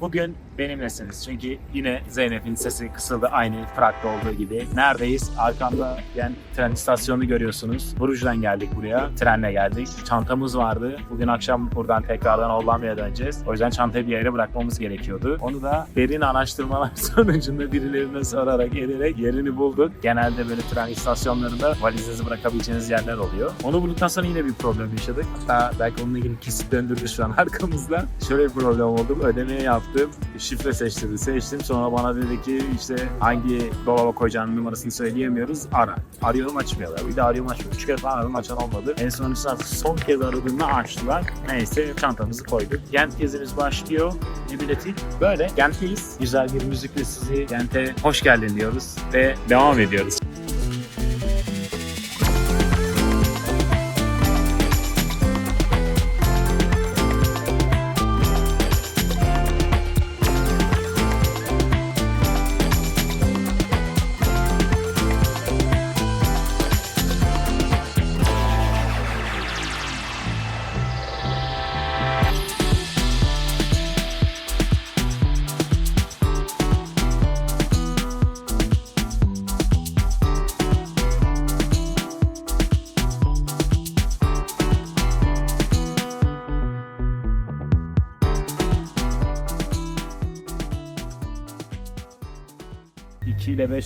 Bugün benimlesiniz çünkü yine Zeynep'in sesi kısıldı aynı Prag'da olduğu gibi. Neredeyiz? Arkamda yani tren istasyonunu görüyorsunuz. Bruges'den geldik buraya. Trenle geldik. Çantamız vardı. Bugün akşam buradan tekrardan Hollanda'ya döneceğiz. O yüzden çantayı bir yere bırakmamız gerekiyordu. Onu da derin araştırmalar sonucunda birilerine sorarak ederek yerini bulduk. Genelde böyle tren istasyonlarında valizinizi bırakabileceğiniz yerler oluyor. Onu bulduktan sonra yine bir problem yaşadık. Hatta belki onunla ilgili kesit döndürdü şu an arkamızda. Şöyle bir problem oldu. Ödemeyi yaptım. Şifre seçtirdi. Seçtim. Sonra bana dedi ki işte hangi dolaba koyacağının numarasını söyleyemiyoruz. Ara. Arıyorum açmıyorlar. Bir de arıyorum açmıyor. Üç kere falan aradım açan olmadı. En sonunda son kez aradığımda açtılar. Neyse çantamızı koyduk. Gent gezimiz başlıyor. Ne bileti? Böyle. Gent'teyiz. Güzel bir müzikle sizi Gent'e hoş geldin diyoruz. Ve devam ediyoruz.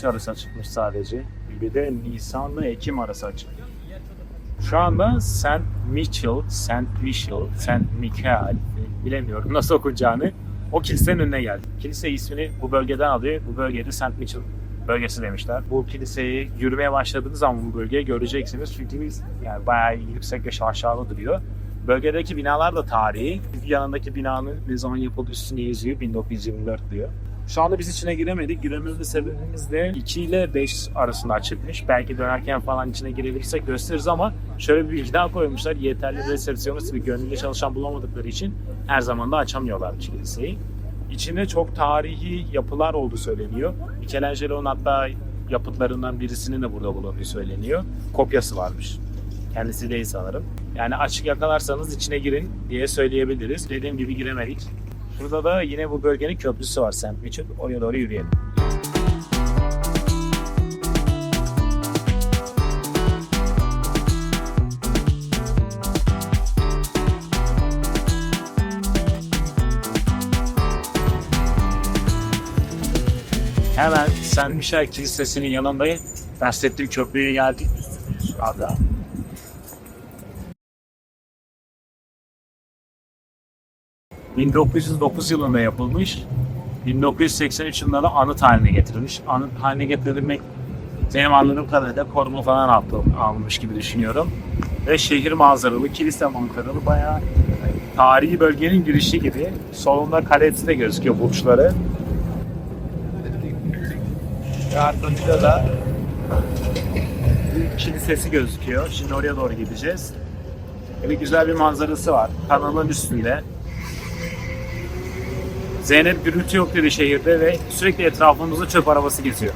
5 arası açıkmış sadece. Bir de Nisan'la Ekim arası açık. Şu anda St. Michel, St. Michel, St. Michael bilemiyorum nasıl okunacağını. O kilisenin önüne geldik. Kilise ismini bu bölgeden alıyor. Bu bölgede St. Michel bölgesi demişler. Bu kiliseyi yürümeye başladığınız zaman bu bölgeyi göreceksiniz. Çünkü biz yani bayağı yüksek ve şaşalı duruyor. Bölgedeki binalar da tarihi. Yanındaki binanın ne zaman yapıldığı üstüne yazıyor. 1924 diyor. Şu anda biz içine giremedik. Girememizde sebebimiz de 2 ile 5 arasında açılmış. Belki dönerken falan içine girebilirsek gösteririz ama şöyle bir bilgi koymuşlar. Yeterli resepsiyonist ve gönüllü çalışan bulamadıkları için her zaman da açamıyorlarmış kiliseyi. İçinde çok tarihi yapılar olduğu söyleniyor. Michelangelo'nun hatta yapıtlarından birisinin de burada bulunduğu söyleniyor. Kopyası varmış. Kendisi değil sanırım. Yani açık yakalarsanız içine girin diye söyleyebiliriz. Dediğim gibi giremedik. Burada da yine bu bölgenin köprüsü var St. Michel. Oraya doğru yürüyelim. Hemen St. Michel Kilisesi'nin yanındayım. Bahsettiğim köprüye geldik. Ada. ...1909 yılında yapılmış. 1983 yılında da anıt haline getirilmiş. Anıt haline getirilmek benim anladığım kadarıyla koruma falan altı almış gibi düşünüyorum. Ve şehir manzaralı, kilise manzaralı bayağı tarihi bölgenin girişi gibi. Solunda kalesi de gözüküyor burçları. Ve arkasında da kilisesi gözüküyor. Şimdi oraya doğru gideceğiz. Böyle güzel bir manzarası var. Kanalın üstünde. Zeynep gürültü yok dedi şehirde ve sürekli etrafımızda çöp arabası geziyor.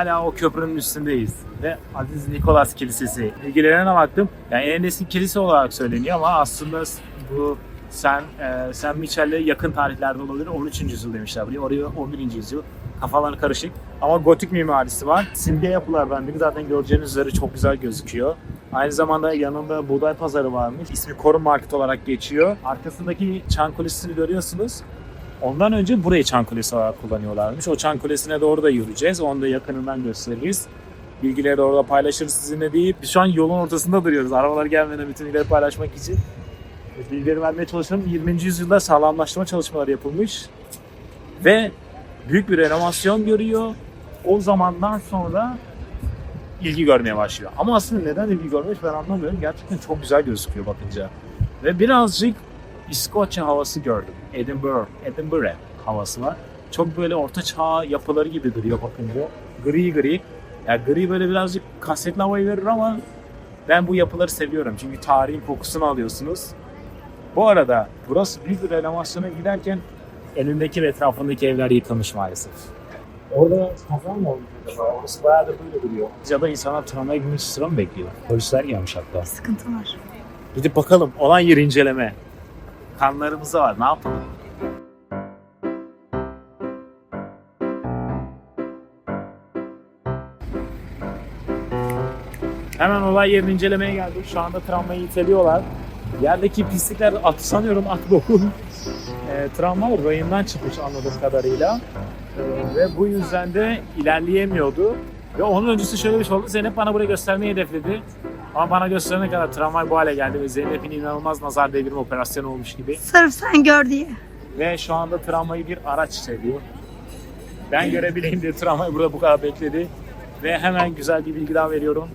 Hala o köprünün üstündeyiz. Ve Aziz Nikolas Kilisesi. Bilgilerine baktım. Yani en eski kilise olarak söyleniyor ama aslında bu Sen, e, Sen Michel'le yakın tarihlerde olabilir. 13. yüzyıl demişler buraya. Oraya 11. yüzyıl. Kafalar karışık. Ama gotik mimarisi var. Simge yapılardan biri zaten göreceğiniz üzere çok güzel gözüküyor. Aynı zamanda yanında buğday pazarı varmış. İsmi Korun Market olarak geçiyor. Arkasındaki çan kulesini görüyorsunuz. Ondan önce burayı çan kulesi olarak kullanıyorlarmış. O çan kulesine doğru da yürüyeceğiz. Onu da yakınından gösteririz. Bilgileri de orada paylaşırız sizinle deyip biz şu an yolun ortasında duruyoruz. Arabalar gelmeden bütün bilgileri paylaşmak için. Bilgileri vermeye çalışıyorum. 20. yüzyılda sağlamlaştırma çalışmaları yapılmış. Ve büyük bir renovasyon görüyor. O zamandan sonra ilgi görmeye başlıyor. Ama aslında neden ilgi görmüş ben anlamıyorum. Gerçekten çok güzel gözüküyor bakınca. Ve birazcık İskoçya havası gördüm. Edinburgh, Edinburgh havası var. Çok böyle orta çağ yapıları gibi duruyor bakınca. Gri gri. Ya gri böyle birazcık kasetli havayı verir ama ben bu yapıları seviyorum. Çünkü tarihin kokusunu alıyorsunuz. Bu arada burası büyük bir renovasyona giderken önündeki ve etrafındaki evler yıkılmış maalesef. Orada kazan mı olmuş acaba? Orası bayağı da böyle duruyor. Ya da insanlar tramvaya için sıra mı bekliyor? Polisler gelmiş hatta. Sıkıntı var. Gidip bakalım. Olan yeri inceleme. Kanlarımız da var. Ne yapalım? Hemen olay yerini incelemeye geldik. Şu anda tramvayı iteliyorlar. Yerdeki pislikler at sanıyorum at boku. E, tramvay rayından çıkmış anladığım kadarıyla. E, ve bu yüzden de ilerleyemiyordu. Ve onun öncesi şöyle bir şey oldu. Zeynep bana burayı göstermeyi hedefledi. Ama bana gösterene kadar tramvay bu hale geldi ve Zeynep'in inanılmaz nazar değdirme operasyonu olmuş gibi. Sırf sen gör diye. Ve şu anda tramvayı bir araç seviyor. Ben görebileyim diye tramvay burada bu kadar bekledi. Ve hemen güzel bir bilgi daha veriyorum.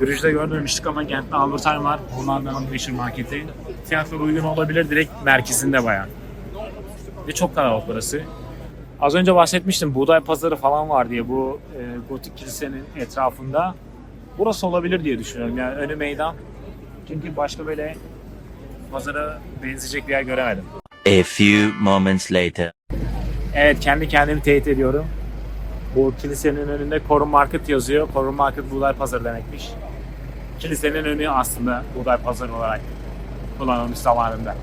Brüj'de görmemiştik ama Gent'te Albert Heijn var. Hollanda'nın meşhur marketi. Fiyatları uygun olabilir direkt merkezinde bayağı. Ve çok kalabalık burası. Az önce bahsetmiştim buğday pazarı falan var diye bu e, gotik kilisenin etrafında. Burası olabilir diye düşünüyorum yani önü meydan. Çünkü başka böyle pazara benzeyecek bir yer göremedim. A few moments later. Evet kendi kendimi teyit ediyorum. Bu kilisenin önünde Korun Market yazıyor. Korun Market Buğday Pazarı demekmiş. Kilisenin önü aslında Buğday Pazarı olarak kullanılmış zamanında.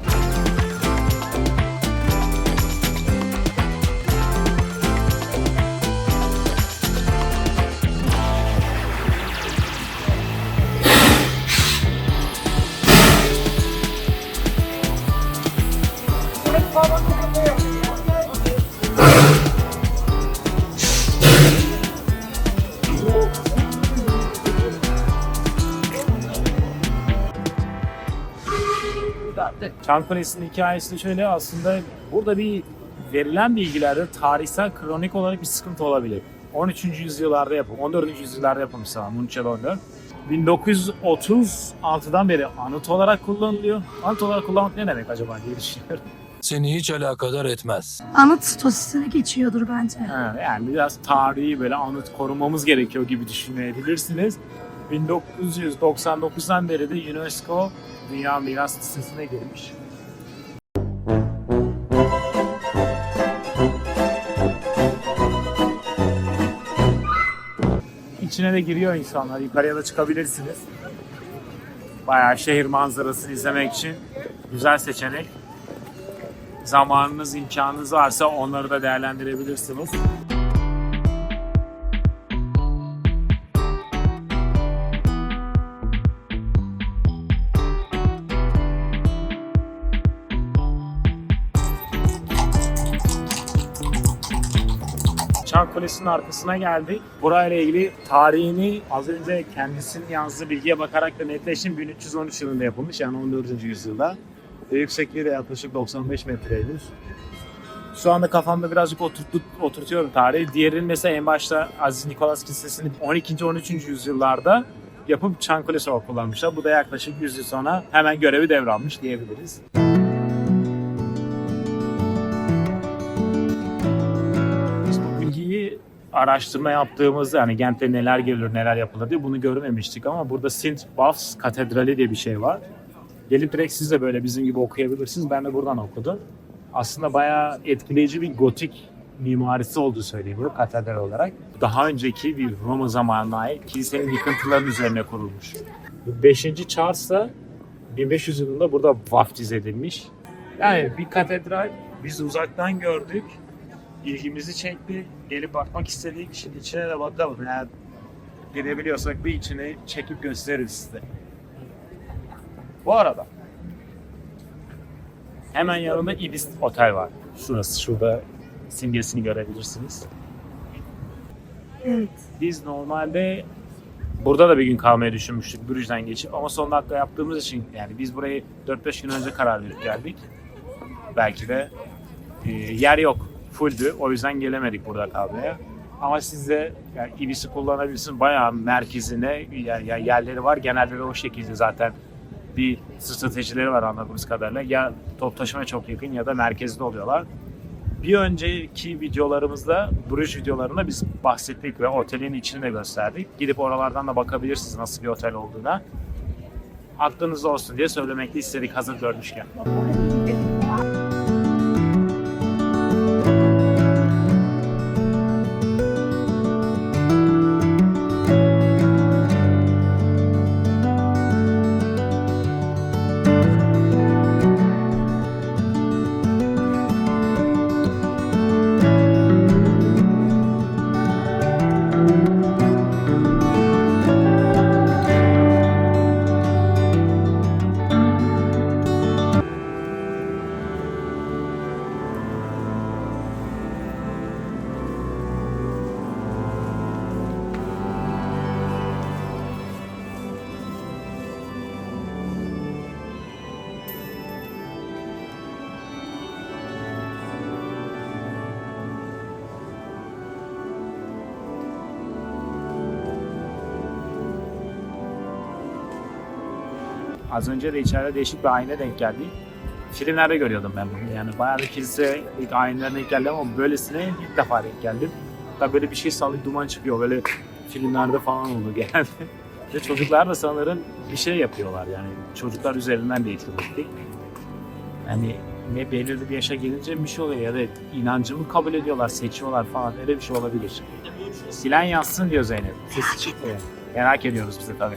Kulesi'nin hikayesi de şöyle aslında burada bir verilen bilgilerde tarihsel kronik olarak bir sıkıntı olabilir. 13. yüzyıllarda yapılmış, 14. yüzyıllarda yapılmış sanırım 13 ya da 14. 1936'dan beri anıt olarak kullanılıyor. Anıt olarak kullanmak ne demek acaba diye düşünüyorum. Seni hiç alakadar etmez. Anıt statüsüne geçiyordur bence. Ha, yani biraz tarihi böyle anıt korumamız gerekiyor gibi düşünebilirsiniz. 1999'dan beri de UNESCO Dünya Miras Listesi'ne girmiş. İçine de giriyor insanlar. Yukarıya da çıkabilirsiniz. Bayağı şehir manzarasını izlemek için güzel seçenek. Zamanınız, imkanınız varsa onları da değerlendirebilirsiniz. Çan Kulesi'nin arkasına geldik. Burayla ilgili tarihini az önce kendisinin yazdığı bilgiye bakarak da netleştim. 1313 yılında yapılmış yani 14. yüzyılda. Yüksekliği de yaklaşık 95 metreymiş. Şu anda kafamda birazcık oturttu, oturtuyorum tarihi. Diğerinin mesela en başta Aziz Nikolas Kilisesi'ni 12. 13. yüzyıllarda yapıp Çan Kulesi olarak kullanmışlar. Bu da yaklaşık 100 yıl sonra hemen görevi devralmış diyebiliriz. Biz araştırma yaptığımızda yani Gent'te neler gelir neler yapılır diye bunu görmemiştik ama burada St. Buffs Katedrali diye bir şey var. Gelip direkt siz de böyle bizim gibi okuyabilirsiniz. Ben de buradan okudum. Aslında bayağı etkileyici bir gotik mimarisi olduğu söyleniyor katedral olarak. Daha önceki bir Roma zamanına ait kilisenin yıkıntılarının üzerine kurulmuş. 5. Charles da 1500 yılında burada vaftiz edilmiş. Yani bir katedral biz uzaktan gördük. İlgimizi çekti. Gelip bakmak istedik. Şimdi içine de bakalım. Yani gidebiliyorsak bir içini çekip gösteririz size. Bu arada hemen yanında Ibis Otel var. Şurası şurada simgesini görebilirsiniz. Evet. Biz normalde burada da bir gün kalmayı düşünmüştük Brüj'den geçip ama son dakika yaptığımız için yani biz burayı 4-5 gün önce karar verip geldik. Belki de e, yer yok. Fulldü. O yüzden gelemedik burada kalmaya. Ama siz de yani Ibis'i kullanabilirsiniz. Bayağı merkezine yani yerleri var. Genelde de o şekilde zaten bir stratejileri var anladığımız kadarıyla. Ya top taşıma çok yakın ya da merkezde oluyorlar. bir önceki videolarımızda, Bruges videolarında biz bahsettik ve otelin içini de gösterdik. Gidip oralardan da bakabilirsiniz nasıl bir otel olduğuna. Aklınızda olsun diye söylemekte istedik hazır görmüşken. Az önce de içeride değişik bir ayna denk geldi. Filmlerde görüyordum ben bunu. Yani bayağı da kilise ilk aynalarına denk geldim ama böylesine ilk defa denk geldim. Hatta böyle bir şey sallayıp duman çıkıyor. Böyle filmlerde falan oldu genelde. Ve çocuklar da sanırım bir şey yapıyorlar yani. Çocuklar üzerinden değiştirdik. Yani ne belirli bir yaşa gelince bir şey oluyor ya da inancımı kabul ediyorlar, seçiyorlar falan öyle bir şey olabilir. Silen yazsın diyor Zeynep. Sesi çıkmıyor. Merak ediyoruz biz de tabii.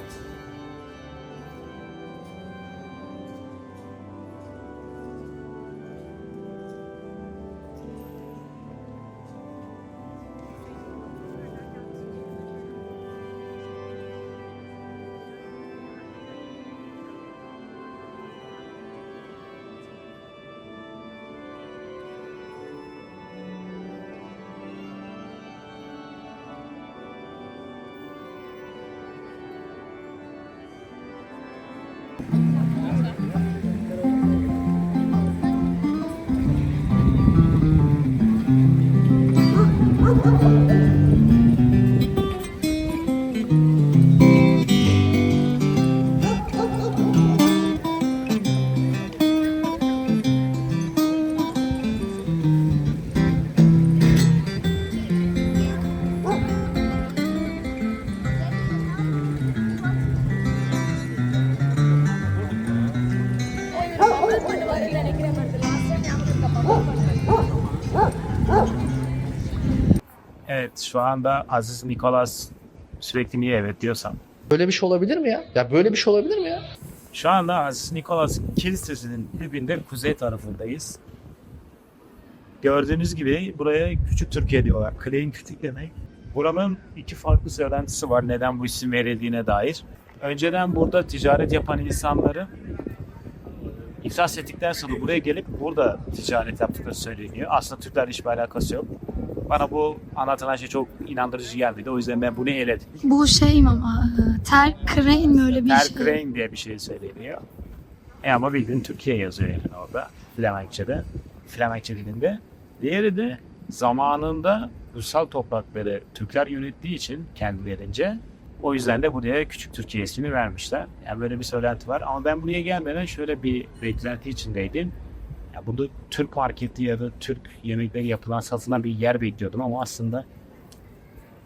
Anda Aziz Nikolas sürekli niye evet diyorsam. Böyle bir şey olabilir mi ya? Ya böyle bir şey olabilir mi ya? Şu anda Aziz Nikolas Kilisesi'nin dibinde kuzey tarafındayız. Gördüğünüz gibi buraya Küçük Türkiye diyorlar. Klein Küçük demek. Buranın iki farklı söylentisi var neden bu isim verildiğine dair. Önceden burada ticaret yapan insanları iflas ettikten sonra buraya gelip burada ticaret yaptıkları söyleniyor. Aslında Türklerle hiçbir alakası yok. Bana bu anlatılan şey çok inandırıcı gelmedi. O yüzden ben bunu eledim. Bu şey mi ama e, ter crane mi öyle bir Ter şey? Crane diye bir şey söyleniyor. E ama bildiğin Türkiye yazıyor yani orada. Flemenkçe'de. Flemenkçe dilinde. Diğeri de zamanında kutsal toprakları Türkler yönettiği için kendilerince o yüzden de buraya Küçük Türkiye ismini vermişler. Yani böyle bir söylenti var. Ama ben buraya gelmeden şöyle bir beklenti içindeydim. Ya burada Türk marketi ya da Türk yemekleri yapılan satılan bir yer bekliyordum ama aslında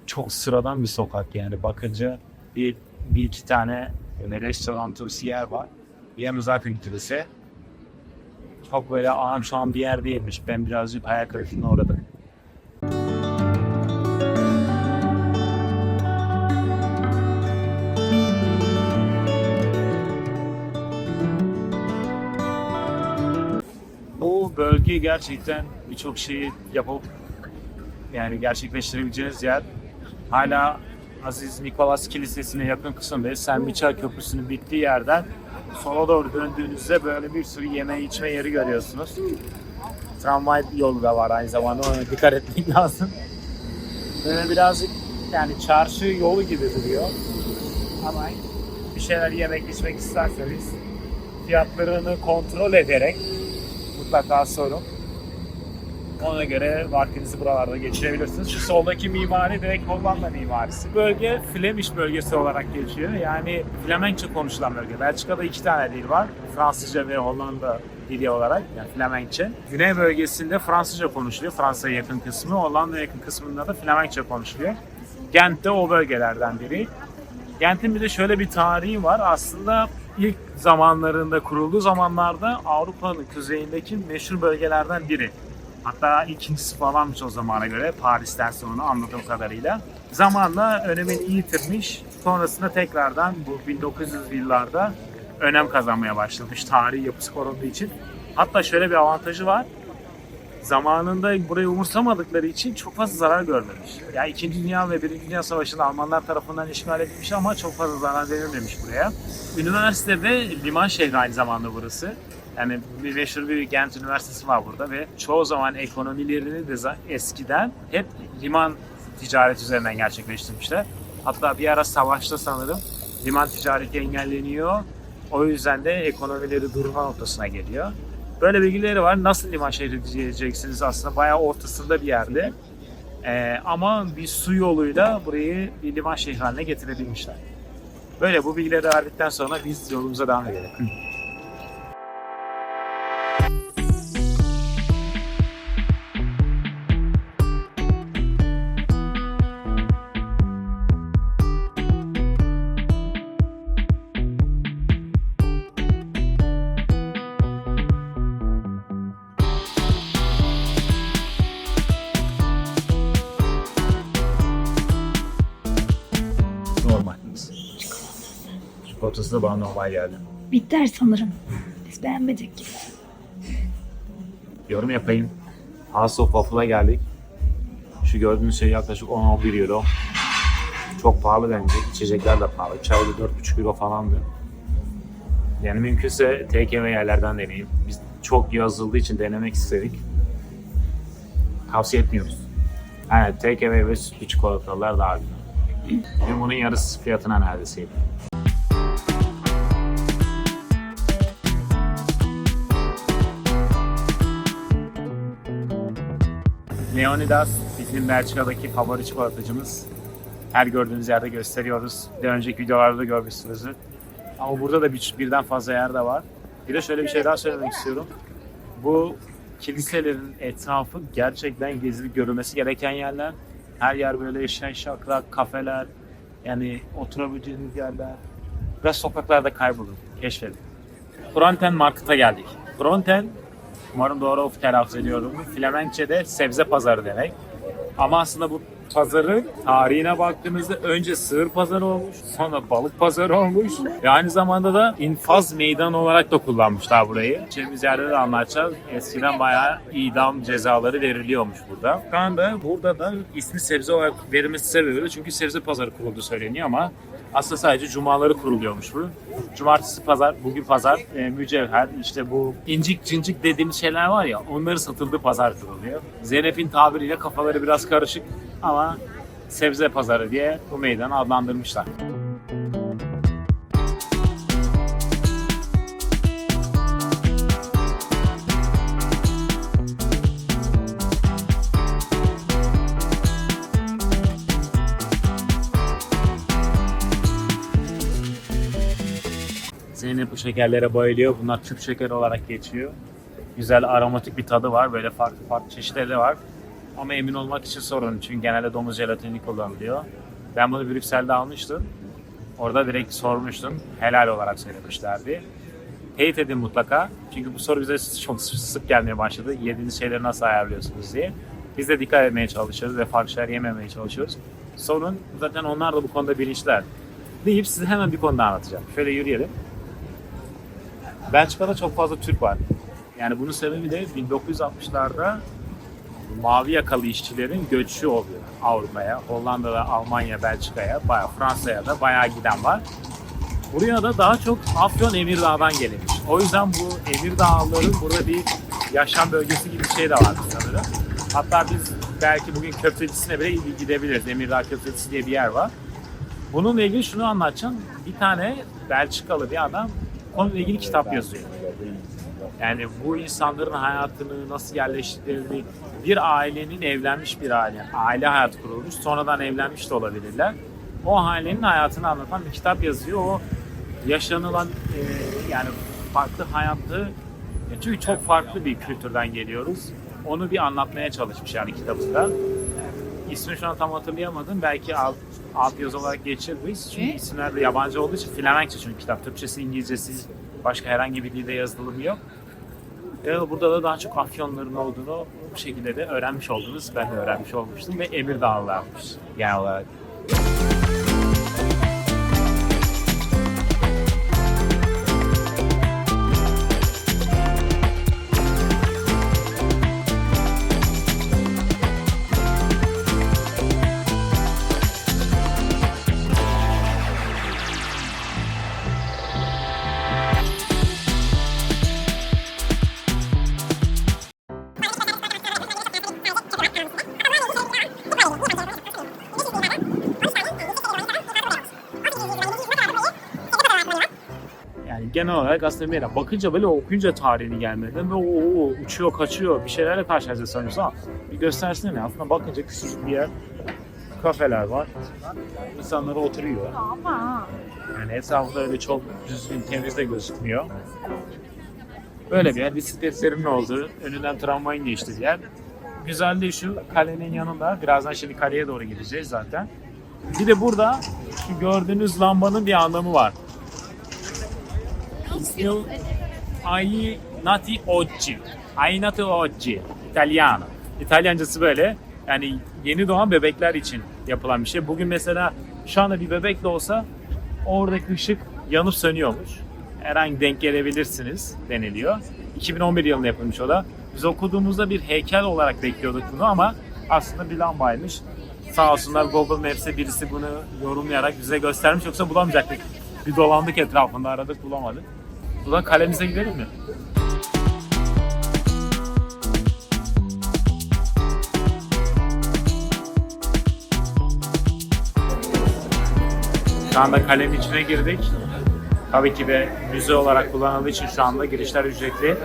çok sıradan bir sokak yani bakınca bir, bir iki tane böyle restoran turist yer var. Bir yanı zaten kilise. Çok böyle ağam şu an bir yer değilmiş. Ben birazcık hayal kırıklığına uğradım. Gerçekten birçok şeyi yapıp yani gerçekleştirebileceğiniz yer. Hala Aziz Nikolas Kilisesi'ne yakın kısımda Sen Michel Köprüsü'nün bittiği yerden sola doğru döndüğünüzde böyle bir sürü yeme içme yeri görüyorsunuz. Tramvay yolu da var aynı zamanda ona dikkat etmek lazım. Böyle birazcık yani çarşı yolu gibi duruyor. Ama bir şeyler yemek içmek isterseniz fiyatlarını kontrol ederek mutlaka sorun. Ona göre vaktinizi buralarda geçirebilirsiniz. Şu soldaki mimari direkt Hollanda mimarisi. Bölge Flemish bölgesi olarak geçiyor. Yani Flemenkçe konuşulan bölge. Belçika'da iki tane dil var. Fransızca ve Hollanda dili olarak yani Flemenkçe. Güney bölgesinde Fransızca konuşuluyor. Fransa'ya yakın kısmı. Hollanda yakın kısmında da Flemenkçe konuşuluyor. Gent de o bölgelerden biri. Gent'in bir de şöyle bir tarihi var. Aslında ilk zamanlarında kurulduğu zamanlarda Avrupa'nın kuzeyindeki meşhur bölgelerden biri. Hatta ikincisi falanmış o zamana göre Paris'ten sonra anladığım kadarıyla. Zamanla önemini yitirmiş. Sonrasında tekrardan bu 1900 yıllarda önem kazanmaya başlamış tarihi yapısı korunduğu için. Hatta şöyle bir avantajı var. Zamanında burayı umursamadıkları için çok fazla zarar görmemiş. Yani 2. Dünya ve 1. Dünya Savaşı'nda Almanlar tarafından işgal edilmiş ama çok fazla zarar verilmemiş buraya. Üniversite ve liman şehri aynı zamanda burası. Yani bir meşhur bir Gent Üniversitesi var burada ve çoğu zaman ekonomilerini de eskiden hep liman ticaret üzerinden gerçekleştirmişler. Hatta bir ara savaşta sanırım liman ticareti engelleniyor. O yüzden de ekonomileri durma noktasına geliyor. Böyle bilgileri var. Nasıl liman şehri diyeceksiniz aslında bayağı ortasında bir yerde. Ee, ama bir su yoluyla burayı bir liman şehri haline getirebilmişler. Böyle bu bilgileri verdikten sonra biz yolumuza devam edelim. Normal. Çikolatası da bana normal geldi. Bitter sanırım. Biz beğenmedik. yorum yapayım. House of Waffle'a geldik. Şu gördüğünüz şey yaklaşık 10-11 euro. Çok pahalı bence. İçecekler de pahalı. Çay da 4,5 euro falandı. Yani mümkünse take away yerlerden deneyin. Biz çok yazıldığı için denemek istedik. Tavsiye etmiyoruz. Yani take away ve sütlü çikolatalar daha güzel. Benim bunun yarısı fiyatına neredeyse. Leonidas bizim Belçika'daki favori çikolatacımız. Her gördüğünüz yerde gösteriyoruz. Bir önceki videolarda da görmüşsünüzdür. Ama burada da bir, birden fazla yer de var. Bir de şöyle bir şey daha söylemek istiyorum. Bu kiliselerin etrafı gerçekten gezilip görülmesi gereken yerler. Her yer böyle şen şakrak, kafeler, yani oturabileceğiniz yerler. Biraz sokaklarda kaybolun, keşfedin. Fronten Market'a geldik. Fronten Umarım doğru telaffuz ediyorum. Flemenkçe'de sebze pazarı demek. Ama aslında bu pazarın tarihine baktığımızda önce sığır pazarı olmuş, sonra balık pazarı olmuş ve aynı zamanda da infaz meydanı olarak da kullanmışlar burayı. Geçtiğimiz yerde de anlatacağız. Eskiden bayağı idam cezaları veriliyormuş burada. Şu anda burada da ismi sebze olarak verilmesi sebebi çünkü sebze pazarı kuruldu söyleniyor ama aslında sadece cumaları kuruluyormuş bu. Cumartesi pazar, bugün pazar, e, mücevher, işte bu incik cincik dediğimiz şeyler var ya onları satıldığı pazar kuruluyor. Zeynep'in tabiriyle kafaları biraz karışık ama sebze pazarı diye bu meydanı adlandırmışlar. Şekerlere bayılıyor. Bunlar küp şeker olarak geçiyor. Güzel aromatik bir tadı var. Böyle farklı farklı çeşitleri var. Ama emin olmak için sorun. Çünkü genelde domuz jelatini kullanılıyor. Ben bunu Brüksel'de almıştım. Orada direkt sormuştum. Helal olarak söylemişlerdi. Teyit edin mutlaka. Çünkü bu soru bize çok sık gelmeye başladı. Yediğiniz şeyleri nasıl ayarlıyorsunuz diye. Biz de dikkat etmeye çalışıyoruz ve farklı şeyler yememeye çalışıyoruz. Sorun zaten onlar da bu konuda bilinçler. Deyip size hemen bir konuda anlatacağım. Şöyle yürüyelim. Belçika'da çok fazla Türk var. Yani bunun sebebi de 1960'larda mavi yakalı işçilerin göçü oluyor Avrupa'ya. Hollanda'da, Almanya, Belçika'ya, bayağı Fransa'ya da bayağı giden var. Buraya da daha çok Afyon Emirdağ'dan gelinmiş. O yüzden bu Emirdağlıların burada bir yaşam bölgesi gibi bir şey de var sanırım. Hatta biz belki bugün köftecisine bile gidebiliriz. Emirdağ Köftecisi diye bir yer var. Bununla ilgili şunu anlatacağım. Bir tane Belçikalı bir adam konuyla ilgili kitap yazıyor. Yani bu insanların hayatını nasıl yerleştirdiğini bir ailenin evlenmiş bir aile, aile hayatı kurulmuş, sonradan evlenmiş de olabilirler. O ailenin hayatını anlatan bir kitap yazıyor. O yaşanılan e, yani farklı hayatı e, çünkü çok farklı bir kültürden geliyoruz. Onu bir anlatmaya çalışmış yani kitabında. İsmini şu an tam hatırlayamadım. Belki alt, alt yazı olarak geçiririz. Çünkü isimler de yabancı olduğu için Flemenkçe çünkü kitap. Türkçesi, İngilizcesi, başka herhangi bir dilde yazılımı yok. Ve burada da daha çok afyonların olduğunu bu şekilde de öğrenmiş oldunuz. Ben de öğrenmiş olmuştum ve Emir Dağlarmış genel olarak. Genel olarak aslında bir bakınca böyle okuyunca tarihini gelmeden ve o, o, uçuyor kaçıyor bir şeylerle karşılaşacağız sanıyorsun ama bir göstersene ne aslında bakınca küçücük bir yer kafeler var. İnsanlar oturuyor. Yani etrafında öyle çok düzgün temiz de gözükmüyor. Böyle bir yer bisikletlerin olduğu önünden tramvayın geçtiği yer. Güzelliği şu kalenin yanında. Birazdan şimdi kaleye doğru gideceğiz zaten. Bir de burada şu gördüğünüz lambanın bir anlamı var Il ai nati oggi. Ai nati oggi. İtalyan. İtalyancası böyle. Yani yeni doğan bebekler için yapılan bir şey. Bugün mesela şu anda bir bebek de olsa oradaki ışık yanıp sönüyormuş. Herhangi denk gelebilirsiniz deniliyor. 2011 yılında yapılmış o da. Biz okuduğumuzda bir heykel olarak bekliyorduk bunu ama aslında bir lambaymış. Sağ olsunlar Google Maps'e birisi bunu yorumlayarak bize göstermiş yoksa bulamayacaktık. Bir dolandık etrafında aradık bulamadık. Buradan kalemize gidelim mi? Şu anda kalenin içine girdik. Tabii ki de müze olarak kullanıldığı için şu anda girişler ücretli.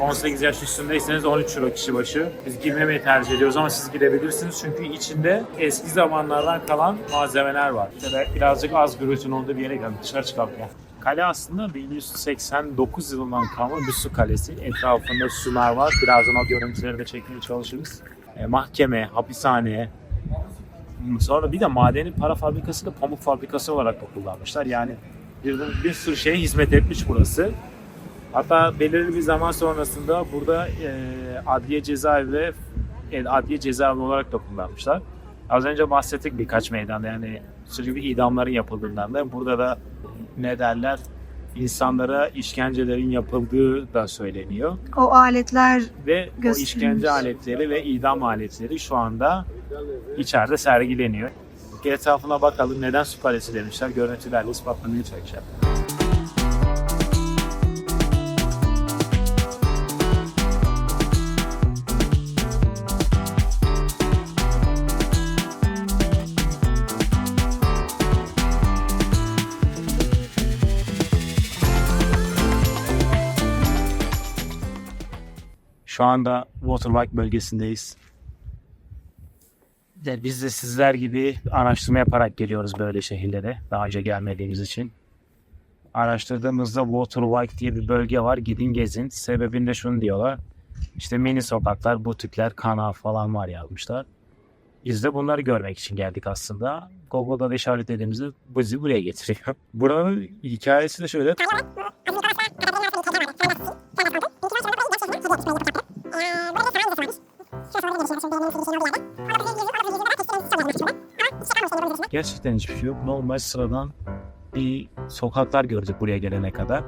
18 yaş üstündeyseniz 13 euro kişi başı. Biz girmemeyi tercih ediyoruz ama siz girebilirsiniz çünkü içinde eski zamanlardan kalan malzemeler var. İşte birazcık az gürültünün olduğu bir yere geldik. Dışarı çıkalım ya. Kale aslında 1189 yılından kalma bir su kalesi. Etrafında sular var. Birazdan o görüntüleri de çekmeye çalışırız. E, mahkeme, hapishane, sonra bir de madeni para fabrikası da pamuk fabrikası olarak da kullanmışlar. Yani bir, bir sürü şeye hizmet etmiş burası. Hatta belirli bir zaman sonrasında burada e, adliye cezaevi ve e, adliye cezaevi olarak da kullanmışlar. Az önce bahsettik birkaç meydanda yani sürekli idamların yapıldığından da burada da ne derler insanlara işkencelerin yapıldığı da söyleniyor. O aletler Ve o işkence aletleri ve idam aletleri şu anda içeride sergileniyor. Etrafına bakalım neden su kalesi demişler. Görüntülerle ispatlamaya çalışacağım. Şu anda Watermark bölgesindeyiz. De biz de sizler gibi araştırma yaparak geliyoruz böyle şehirlere. Daha önce gelmediğimiz için. Araştırdığımızda Waterwike diye bir bölge var. Gidin gezin. Sebebinde şunu diyorlar. İşte mini sokaklar, butikler, kanal falan var yazmışlar. Biz de bunları görmek için geldik aslında. Google'da da işaretlediğimizde bizi buraya getiriyor. Buranın hikayesi de şöyle. Gerçekten hiçbir şey yok. Normal sıradan bir sokaklar gördük buraya gelene kadar.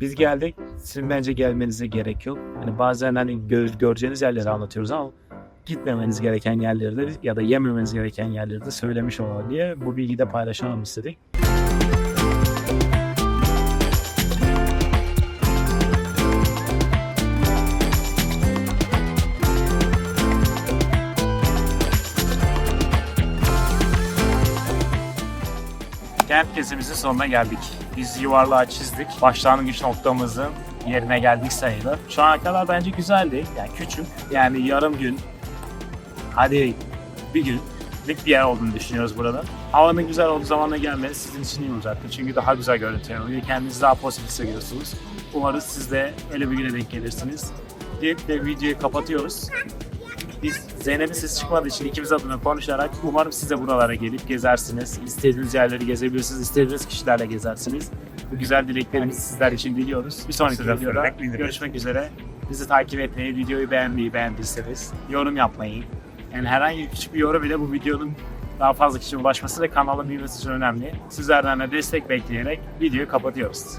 Biz geldik. Sizin bence gelmenize gerek yok. Hani bazen hani gö- göreceğiniz yerleri anlatıyoruz ama gitmemeniz gereken yerleri de ya da yememeniz gereken yerleri de söylemiş olalım diye bu bilgiyi de paylaşalım istedik. Kent gezimizin sonuna geldik. Biz yuvarlağı çizdik. Başlangıç noktamızın yerine geldik sayılır. Şu ana kadar bence güzeldi. Yani küçük. Yani yarım gün hadi bir gün bir yer olduğunu düşünüyoruz burada. Havanın güzel olduğu zamana gelmeniz sizin için iyi olacaktır. Çünkü daha güzel görüntü oluyor. Kendinizi daha pozitif hissediyorsunuz. Umarız siz de öyle bir güne denk gelirsiniz. Deyip de videoyu kapatıyoruz. Biz Zeynep'in sesi çıkmadığı için ikimiz adına konuşarak umarım siz de buralara gelip gezersiniz. İstediğiniz yerleri gezebilirsiniz. istediğiniz kişilerle gezersiniz. Bu güzel dileklerimizi sizler için diliyoruz. Bir sonraki videoda görüşmek üzere. Bizi takip etmeyi, videoyu beğenmeyi beğendiyseniz yorum yapmayı. Yani herhangi küçük bir yorum bile bu videonun daha fazla kişiye ulaşması ve kanalın büyümesi için önemli. Sizlerden de destek bekleyerek videoyu kapatıyoruz.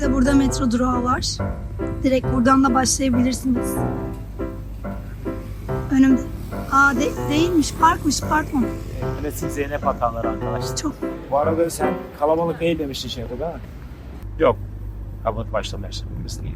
Bir de burada metro durağı var. Direkt buradan da başlayabilirsiniz. Önümde. Aa de- değilmiş, parkmış, pardon. Klasik Zeynep hatanları arkadaşlar. Çok Bu arada sen kalabalık değil demiştin şeyde değil mi? Yok. Kapat başlamaya başlamışsın.